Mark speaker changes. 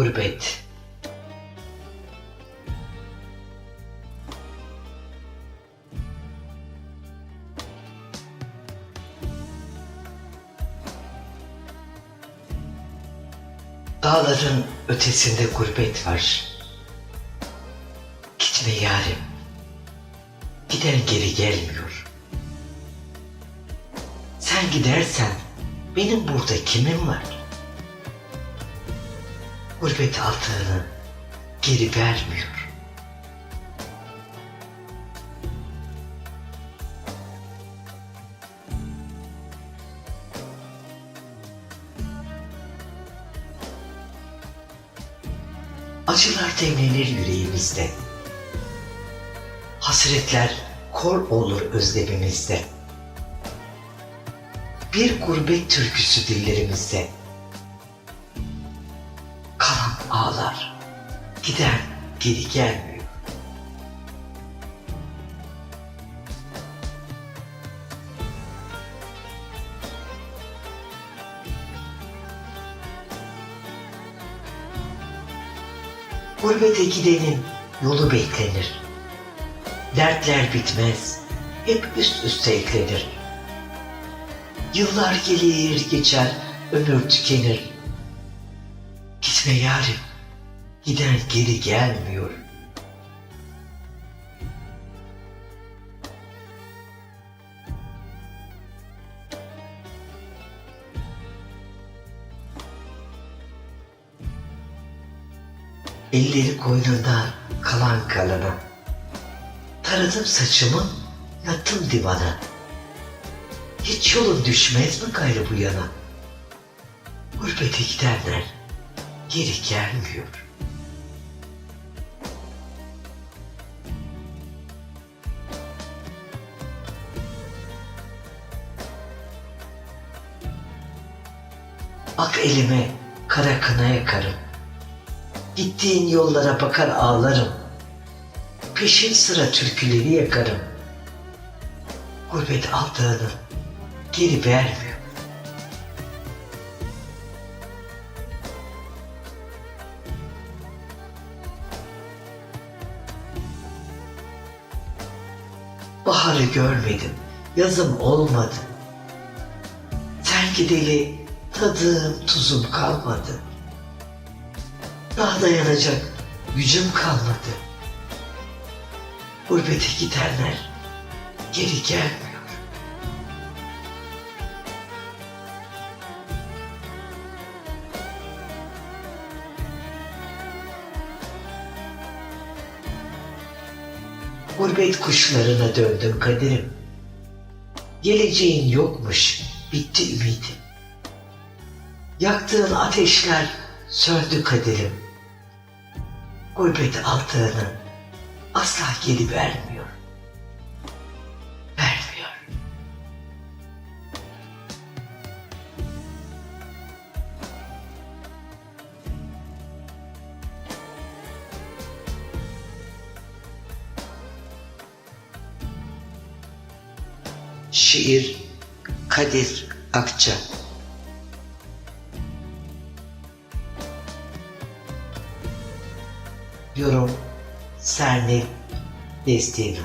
Speaker 1: Gurbet. Dağların ötesinde gurbet var. Gitme yarim. Giden geri gelmiyor. Sen gidersen benim burada kimim var? Gurbet altını geri vermiyor. Acılar demlenir yüreğimizde. Hasretler kor olur özlemimizde. Bir gurbet türküsü dillerimizde. Ağlar, giden geri gelmiyor. Gurbete gidenin yolu beklenir. Dertler bitmez, hep üst üste eklenir. Yıllar gelir geçer, ömür tükenir. Gitme yarim, giden geri gelmiyor. Elleri koynunda kalan kalana. Taradım saçımı, yattım divana. Hiç yolun düşmez mi gayrı bu yana? Gurbete gidenler geri gelmiyor. Ak elime kara kına yakarım. Gittiğin yollara bakar ağlarım. Peşin sıra türküleri yakarım. Gurbet aldığını geri vermiyor. Baharı görmedim, yazım olmadı. Sen gideli tadım tuzum kalmadı. Daha dayanacak gücüm kalmadı. Gurbete gidenler geri gelmiyor. Gurbet kuşlarına döndüm kaderim. Geleceğin yokmuş, bitti ümidim. Yaktığın ateşler söndü kaderim. Gurbet altığını asla geri vermiyor. Vermiyor. Şiir Kadir Akça Yorum Sernil Destina